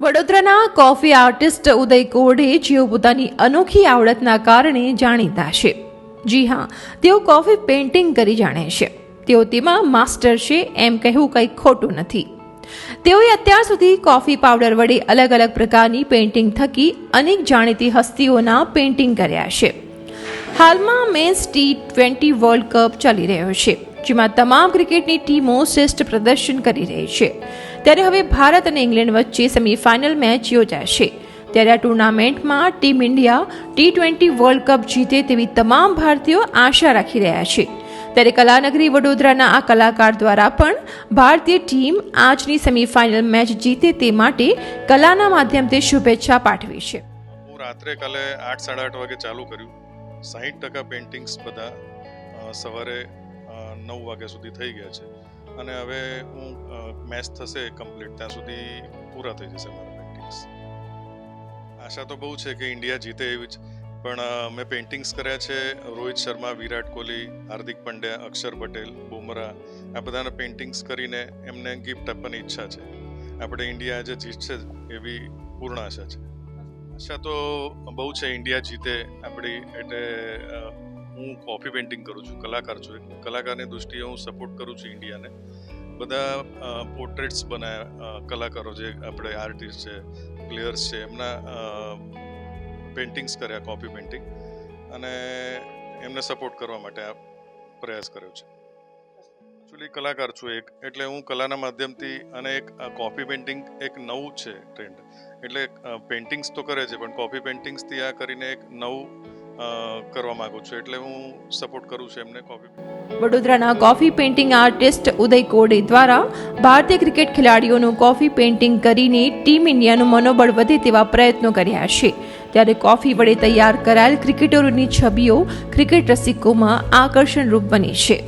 વડોદરાના coffee artist Uday કોડે જેઓ પોતાની અનોખી આવડતના કારણે જાણીતા છે. જી હા, તેઓ કોફી પેઇન્ટિંગ કરી જાણે છે. તેઓ તેમાં માસ્ટર છે એમ કહેવું કંઈ ખોટું નથી. તેઓએ અત્યાર સુધી કોફી પાવડર વડે અલગ અલગ પ્રકારની પેઇન્ટિંગ થકી અનેક જાણીતી હસ્તીઓના પેઇન્ટિંગ કર્યા છે. હાલમાં men's T twenty world cup ચાલી રહ્યો છે. જેમાં તમામ ક્રિકેટની ટીમો શ્રેષ્ઠ પ્રદર્શન કરી રહી છે. ત્યારે હવે ભારત અને ઇંગ્લેન્ડ વચ્ચે સેમીફાઇનલ મેચ યોજાશે. ત્યારે આ ટુર્નામેન્ટમાં team India T twenty world cup જીતે તેવી તમામ ભારતીયો આશા રાખી રહ્યા છે. ત્યારે કલાનગરી વડોદરાના આ કલાકાર દ્વારા પણ ભારતીય ટીમ આજની સેમીફાઇનલ મેચ જીતે તે માટે કલાના માધ્યમથી શુભેચ્છા પાઠવી છે. રાત્રે કાલે આઠ સાડા આઠ વાગે ચાલુ કર્યું. સાહીઠ ટકા પેઇન્ટિંગ્સ બધા સવારે નવ વાગ્યા સુધી થઈ ગયા છે. અને હવે હું મેચ થશે કમ્પ્લીટ ત્યાં સુધી પૂરા થઈ જશે મારા પેઇન્ટિંગ્સ આશા તો બહુ છે કે ઇન્ડિયા જીતે એવી જ, પણ મેં પેઇન્ટિંગ્સ કર્યા છે. રોહિત શર્મા, વિરાટ કોહલી, હાર્દિક પંડ્યા, અક્ષર પટેલ, બુમરાહ. આ બધાના પેઇન્ટિંગ્સ કરીને એમને ગિફ્ટ આપવાની ઈચ્છા છે. આપણે ઇન્ડિયા આજે જીતશે એવી પૂર્ણ આશા છે. આશા તો બહુ છે ઇન્ડિયા જીતે આપણી એટલે હું કોફી પેઇન્ટિંગ કરું છું, કલાકાર છું. એક કલાકારની દૃષ્ટિએ હું સપોર્ટ કરું છું ઇન્ડિયાને બધા પોર્ટ્રેટ્સ બનાવ્યા કલાકારો જે આપણે આર્ટિસ્ટ છે પ્લેયર્સ છે, એમના પેઇન્ટિંગ્સ કર્યા કોફી પેઇન્ટિંગ અને એમને સપોર્ટ કરવા માટે આ પ્રયાસ કર્યો છે. એકચ્યુઅલી કલાકાર છું એક, એટલે હું કલાના માધ્યમથી અને એક કોફી પેઇન્ટિંગ એક નવું છે ટ્રેન્ડ એટલે પેઇન્ટિંગ્સ તો કરે છે, પણ કોફી પેઇન્ટિંગ્સથી આ કરીને એક નવું કરવા માંગુ છું. એટલે હું સપોર્ટ કરું છું એમને કોફી વડોદરાના coffee painting artist Uday Kode દ્વારા ભારતીય ક્રિકેટ ખેલાડીઓનું કોફી પેઇન્ટિંગ કરીને ટીમ ઇન્ડિયાનું મનોબળ વધે તેવા પ્રયત્નો કર્યા છે. ત્યારે કોફી વડે તૈયાર કરાયેલ ક્રિકેટરોની છબીઓ ક્રિકેટ રસિકોમાં આકર્ષણરૂપ બની છે.